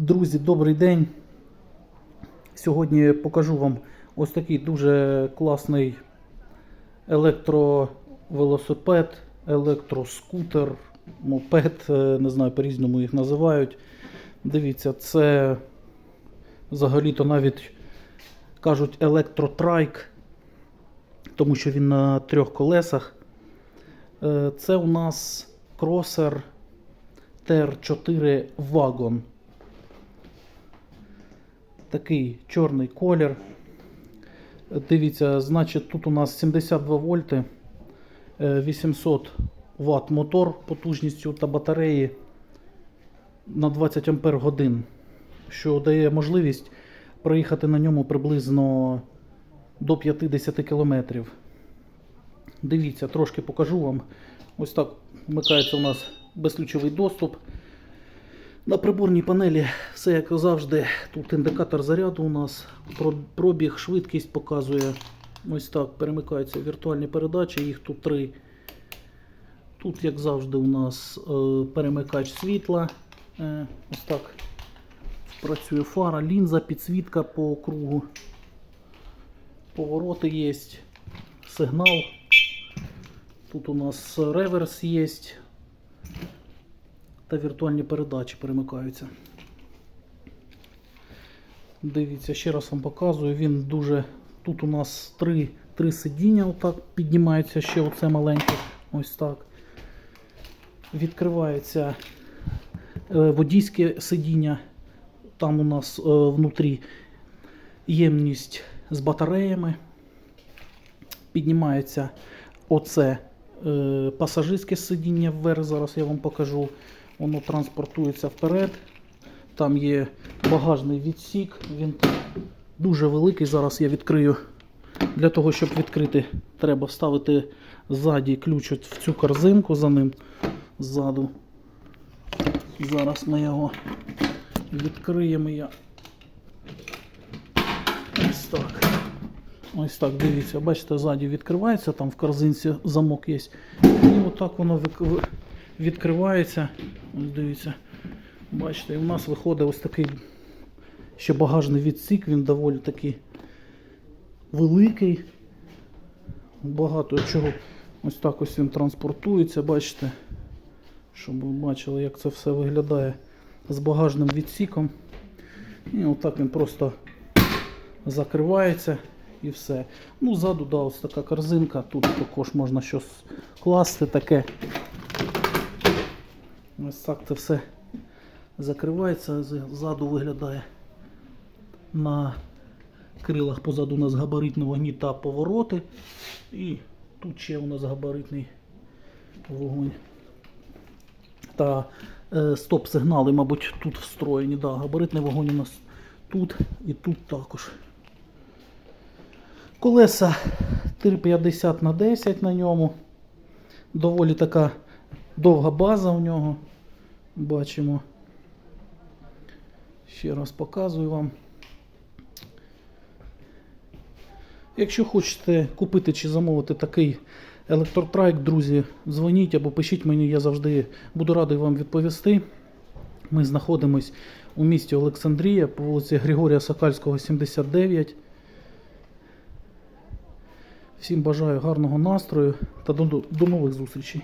Друзі, добрий день. Сьогодні покажу вам ось такий дуже класний електровелосипед, електроскутер, мопед, е, не знаю, по-різному їх називають. Дивіться, це взагалі-то навіть кажуть електротрайк, тому що він на трьох колесах. Е, Це у нас кросер TR4 Wagon. Такий чорний колір. Дивіться, значить, тут у нас 72 вольти, е, 800 Вт мотор потужністю та батареї на 20 Ампер годин, що дає можливість проїхати на ньому приблизно до 50 кілометрів. Дивіться, трошки покажу вам. Ось так вмикається у нас безключовий доступ. На приборній панелі все як завжди. Тут індикатор заряду у нас, пробіг, швидкість показує. Ось так перемикаються віртуальні передачі, їх тут три. Тут, як завжди, у нас е, перемикач світла. Е, ось так працює фара, лінза, підсвітка по кругу. Повороти є, сигнал. Тут у нас реверс є. Та віртуальні передачі перемикаються. Дивіться, ще раз вам показую. Він дуже. Тут у нас три, три сидіння, отак піднімається ще оце маленьке. Ось так. Відкривається е, водійське сидіння. Там у нас е, внутрі ємність з батареями. Піднімається оце е, пасажирське сидіння вверх. Зараз я вам покажу. Воно транспортується вперед. Там є багажний відсік. Він дуже великий. Зараз я відкрию. Для того, щоб відкрити, треба вставити ззаді ключ в цю корзинку за ним ззаду. Зараз ми його відкриємо. Я. Ось так. Ось так, дивіться, бачите, ззаді відкривається, там в корзинці замок є. І отак воно відкривається. Дивіться. Бачите, і в нас виходить ось такий ще багажний відсік, він доволі такий великий. Багато чого. Ось так ось він транспортується, бачите. Щоб ви бачили, як це все виглядає з багажним відсіком. І отак він просто закривається і все. Ну, ззаду, да, ось така корзинка. Тут також можна щось класти таке. Ось так це все закривається, ззаду виглядає на крилах позаду у нас габаритні вогні та повороти. І тут ще у нас габаритний вогонь. Та е, стоп-сигнали, мабуть, тут встроєні. Да, габаритний вогонь у нас тут і тут також. Колеса 350 на 10 на ньому. Доволі така довга база у нього. Бачимо. Ще раз показую вам. Якщо хочете купити чи замовити такий електротрайк, друзі, дзвоніть або пишіть мені, я завжди буду радий вам відповісти. Ми знаходимось у місті Олександрія по вулиці Григорія Сокальського, 79. Всім бажаю гарного настрою та до, до нових зустрічей.